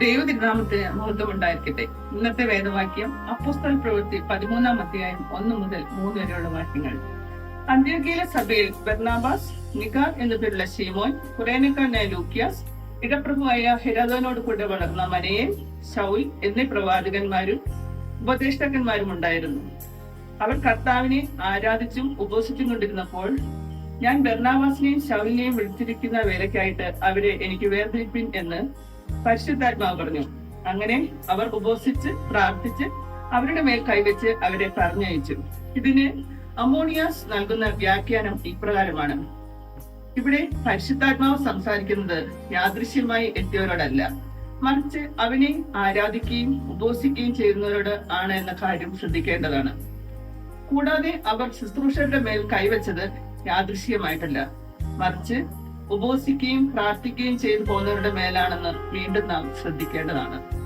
ദൈവതിരുനാമത്തിന് മഹത്വം ഉണ്ടായിരിക്കട്ടെ ഇന്നത്തെ വേദവാക്യം അപ്പോസ്തല പ്രവൃത്തി പതിമൂന്നാം അധ്യായം ഒന്ന് മുതൽ മൂന്ന് വരെയുള്ള വാക്യങ്ങൾ. അന്ത്യോഗ്യയിലെ സഭയിൽ ബെർണാബാസ് നിഗാർ എന്നു പേരുള്ള ശീമോൻ കുറേനക്കാരനായ ലൂക്കിയാസ് ഇടപ്രഭുവായ ഹെരാദോനോട് കൂടെ വളർന്ന മനയൻ ശൗൽ എന്നീ പ്രവാചകന്മാരും ഉപദേഷ്ടാക്കന്മാരും ഉണ്ടായിരുന്നു. അവർ കർത്താവിനെ ആരാധിച്ചും ഉപസിച്ചും കൊണ്ടിരുന്നപ്പോൾ ഞാൻ ബെർണാബാസിനെയും ശൗലിനെയും വിളിച്ചിരിക്കുന്ന വേലയ്ക്കായിട്ട് അവരെ എനിക്ക് വേർതിരിപ്പിൻ എന്ന് പരിശുദ്ധാത്മാവ് പറഞ്ഞു. അങ്ങനെ അവർ ഉപവസിച്ച് പ്രാർത്ഥിച്ച് അവരുടെ മേൽ കൈവച്ച് അവരെ പറഞ്ഞയച്ചു. ഇതിന് അമോണിയാസ് നൽകുന്ന വ്യാഖ്യാനം ഇപ്രകാരമാണ്. ഇവിടെ പരിശുദ്ധാത്മാവ് സംസാരിക്കുന്നത് യാദൃശ്യമായി എത്തിയവരോടല്ല. മറിച്ച് അവനെ ആരാധിക്കുകയും ഉപവസിക്കുകയും ചെയ്യുന്നവരോട് ആണ് എന്ന കാര്യം ശ്രദ്ധിക്കേണ്ടതാണ്. കൂടാതെ അവർ ശുശ്രൂഷരുടെ മേൽ കൈവച്ചത് യാദൃശ്യമായിട്ടല്ല. മറിച്ച് ഉപവസിക്കുകയും പ്രാർത്ഥിക്കുകയും ചെയ്തു പോകുന്നവരുടെ മേലാണെന്ന് വീണ്ടും നാം ശ്രദ്ധിക്കേണ്ടതാണ്.